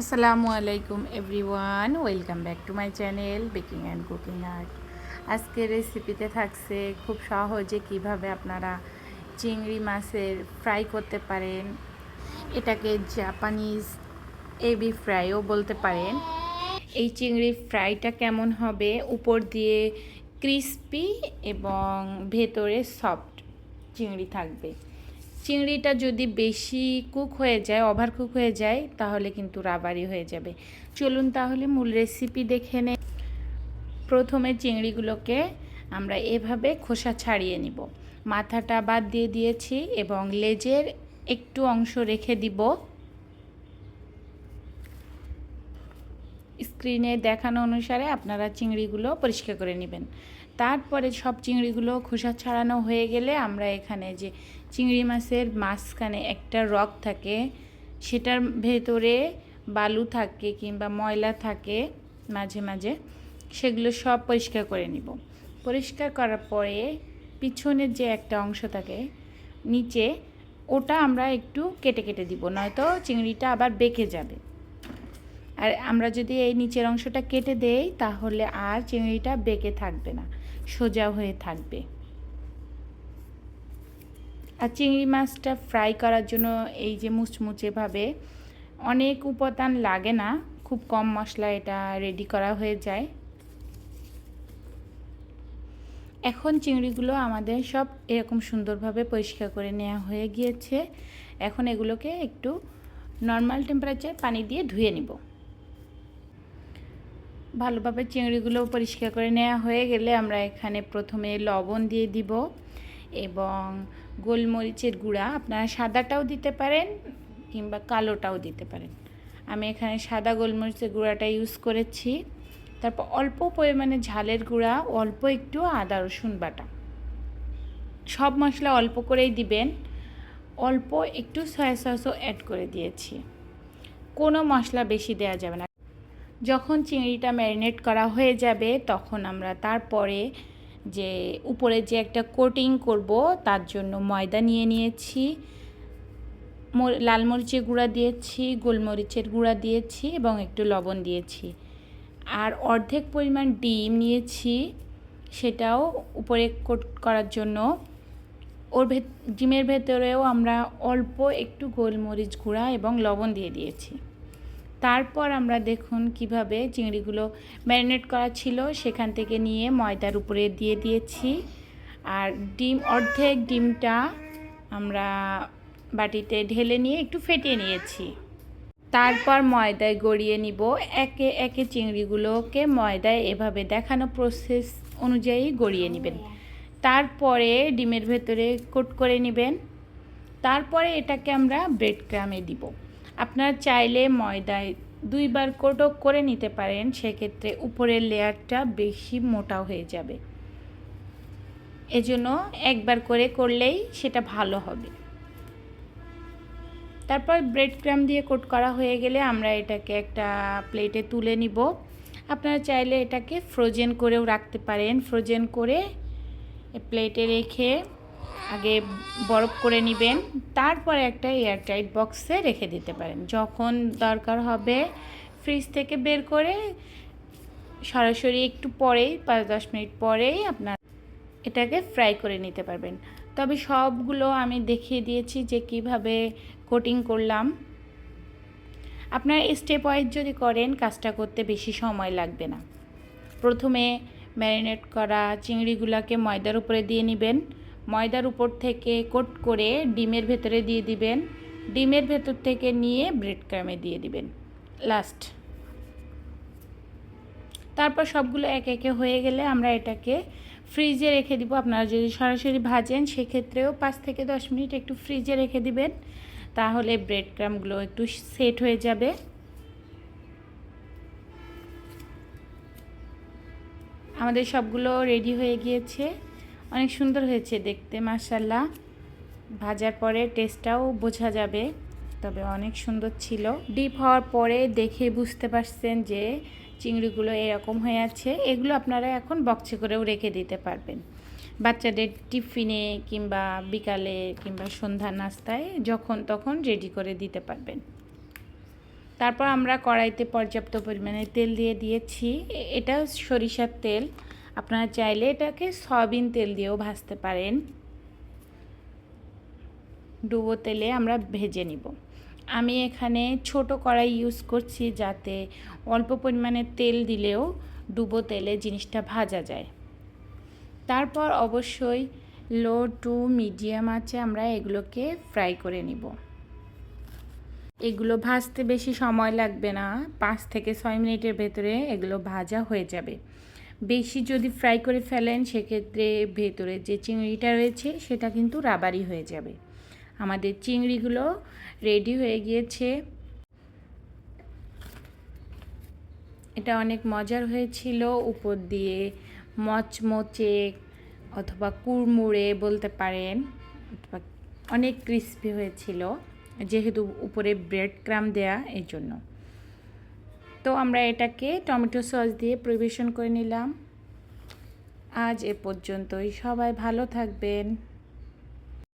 আসসালামু আলাইকুম everyone, welcome back to my channel baking and cooking art. আজকের রেসিপিতে থাকছে খুব সহজে কীভাবে আপনারা চিংড়ি মাছের ফ্রাই করতে পারেন, এটাকে জাপানিজ এবি ফ্রাইও বলতে পারেন। এই চিংড়ি ফ্রাইটা কেমন হবে? উপর দিয়ে ক্রিস্পি এবং ভেতরে সফট চিংড়ি থাকবে। চিংড়িটা যদি বেশি কুক হয়ে যায় ওভার কুক হয়ে যায়, তাহলে কিন্তু রাবারি হয়ে যাবে। চলুন তাহলে মূল রেসিপি দেখে নে প্রথমে চিংড়িগুলোকে আমরা এভাবে খোসা ছাড়িয়ে নিব। মাথাটা বাদ দিয়ে দিয়েছি এবং লেজের একটু অংশ রেখে দিব। স্ক্রিনে দেখানো অনুসারে আপনারা চিংড়িগুলো পরিষ্কার করে নেবেন। তারপরে সব চিংড়িগুলো খোসা ছাড়ানো হয়ে গেলে আমরা এখানে যে চিংড়ি মাছের মাঝখানে একটা রক থাকে, সেটার ভেতরে বালু থাকে কিংবা ময়লা থাকে মাঝে মাঝে, সেগুলো সব পরিষ্কার করে নিব। পরিষ্কার করার পরে পিছনের যে একটা অংশ থাকে, নিচে ওটা আমরা একটু কেটে কেটে দিব, নয়তো চিংড়িটা আবার বেঁকে যাবে। আর আমরা যদি এই নিচের অংশটা কেটে দেই, তাহলে আর চিংড়িটা বেঁকে থাকবে না, সোজা হয়ে থাকবে। আর চিংড়ি মাছটা ফ্রাই করার জন্য এই যে মুচমুচেভাবে অনেক উপাদান লাগে না, খুব কম মশলা এটা রেডি করা হয়ে যায়। এখন চিংড়িগুলো আমাদের সব এরকম সুন্দরভাবে পরিষ্কার করে নেওয়া হয়ে গিয়েছে। এখন এগুলোকে একটু নর্মাল টেম্পারেচার পানি দিয়ে ধুয়ে নিব। ভালোভাবে চিংড়িগুলো পরিষ্কার করে নেওয়া হয়ে গেলে আমরা এখানে প্রথমে লবণ দিয়ে দিব। এবং গোলমরিচের গুঁড়া আপনারা সাদাটাও দিতে পারেন কিংবা কালোটাও দিতে পারেন। আমি এখানে সাদা গোলমরিচের গুঁড়াটা ইউজ করেছি। তারপর অল্প পরিমাণে ঝালের গুঁড়া, অল্প একটু আদা, রসুন বাটা। সব মশলা অল্প করেই দিবেন। অল্প একটু সয়া সসও অ্যাড করে দিয়েছি। কোনো মশলা বেশি দেওয়া যাবে না। যখন চিংড়িটা ম্যারিনেট করা হয়ে যাবে, তখন আমরা তারপরে যে উপরে যে একটা কোটিং করব, তার জন্য ময়দা নিয়ে নিয়েছি লাল মরিচের গুঁড়া দিয়েছি, গোলমরিচের গুঁড়া দিয়েছি এবং একটু লবণ দিয়েছি। আর অর্ধেক পরিমাণ ডিম নিয়েছি, সেটাও উপরে কোট করার জন্য। ওর ভেত, ডিমের ভেতরেও আমরা অল্প একটু গোলমরিচ গুঁড়া এবং লবণ দিয়ে দিয়েছি। তারপর আমরা দেখুন কীভাবে চিংড়িগুলো ম্যারিনেট করা ছিল, সেখান থেকে নিয়ে ময়দার উপরে দিয়ে দিয়েছি। আর ডিম, অর্ধেক ডিমটা আমরা বাটিতে ঢেলে নিয়ে একটু ফেটিয়ে নিয়েছি। তারপর ময়দায় গড়িয়ে নিব একে একে চিংড়িগুলোকে। ময়দায় এভাবে দেখানো প্রসেস অনুযায়ী গড়িয়ে নেবেন। তারপরে ডিমের ভেতরে কোট করে নেবেন। তারপরে এটাকে আমরা ব্রেড ক্রামে দিব। আপনারা চাইলে ময়দায় দুইবার কোটক করে নিতে পারেন, সেক্ষেত্রে উপরের লেয়ারটা বেশি মোটা হয়ে যাবে। এজন্য একবার করে করলেই সেটা ভালো হবে। তারপর ব্রেড ক্রাম দিয়ে কোট করা হয়ে গেলে আমরা এটাকে একটা প্লেটে তুলে নিব। আপনারা চাইলে এটাকে ফ্রোজেন করেও রাখতে পারেন। ফ্রোজেন করে প্লেটে রেখে আগে বরফ করে নেবেন, তারপরে একটা এয়ারটাইট বক্সে রেখে দিতে পারেন। যখন দরকার হবে ফ্রিজ থেকে বের করে সরাসরি একটু পরেই, পাঁচ দশ মিনিট পরেই আপনার এটাকে ফ্রাই করে নিতে পারবেন। তবে সবগুলো আমি দেখিয়ে দিয়েছি যে কীভাবে কোটিং করলাম। আপনার স্টেপ ওয়াইজ যদি করেন, কাজটা করতে বেশি সময় লাগবে না। প্রথমে ম্যারিনেট করা চিংড়িগুলোকে ময়দার উপরে দিয়ে নেবেন। ময়দার উপর থেকে কোট করে ডিমের ভেতরে দিয়ে দিবেন। ডিমের ভেতর থেকে নিয়ে ব্রেড ক্রামে দিয়ে দিবেন। লাস্ট তারপর সবগুলো এক একে হয়ে গেলে আমরা এটাকে ফ্রিজে রেখে দিব। আপনারা যদি সরাসরি ভাজেন, সেক্ষেত্রেও পাঁচ থেকে দশ মিনিট একটু ফ্রিজে রেখে দিবেন। তাহলে ব্রেড ক্রামগুলো একটু সেট হয়ে যাবে। আমাদের সবগুলো রেডি হয়ে গিয়েছে। অনেক সুন্দর হয়েছে দেখতে মাসাল্লাহ ভাজার পরে টেস্টটাও বোঝা যাবে, তবে অনেক সুন্দর ছিল। ডিপ হওয়ার পরে দেখে বুঝতে পারছেন যে চিংড়িগুলো এরকম হয়ে আছে, এগুলো আপনারা এখন বক্সে করেও রেখে দিতে পারবেন। বাচ্চাদের টিফিনে কিংবা বিকালে কিংবা সন্ধ্যা নাস্তায় যখন তখন রেডি করে দিতে পারবেন। তারপর আমরা কড়াইতে পর্যাপ্ত পরিমাণে তেল দিয়ে দিয়েছি এটা সরিষার তেল। আপনারা চাইলে এটাকে সয়াবিন তেল দিয়েও ভাজতে পারেন। ডুবো তেলে আমরা ভেজে নিব। আমি এখানে ছোট কড়াই ইউজ করছি যাতে অল্প পরিমাণে তেল দিলেও ডুবো তেলে জিনিসটা ভাজা যায়। তারপর অবশ্যই লো টু মিডিয়াম আছে আমরা এগুলোকে ফ্রাই করে নিব। এগুলো ভাজতে বেশি সময় লাগবে না। পাঁচ থেকে ছয় মিনিটের ভেতরে এগুলো ভাজা হয়ে যাবে। বেশি যদি ফ্রাই করে ফেলেন, সেক্ষেত্রে ভেতরে যে চিংড়িটা রয়েছে, সেটা কিন্তু রাবারি হয়ে যাবে। আমাদের চিংড়িগুলো রেডি হয়ে গিয়েছে। এটা অনেক মজার হয়েছিল। উপর দিয়ে মচমচে অথবা কুড়মুড়ে বলতে পারেন, অথবা অনেক ক্রিস্পি হয়েছিল। যেহেতু উপরে ব্রেড ক্রাম দেয়া এই জন্য তো আমরা এটাকে টমেটো সস দিয়ে পরিবেশন করে নিলাম। আজ এ পর্যন্তই। সবাই ভালো থাকবেন।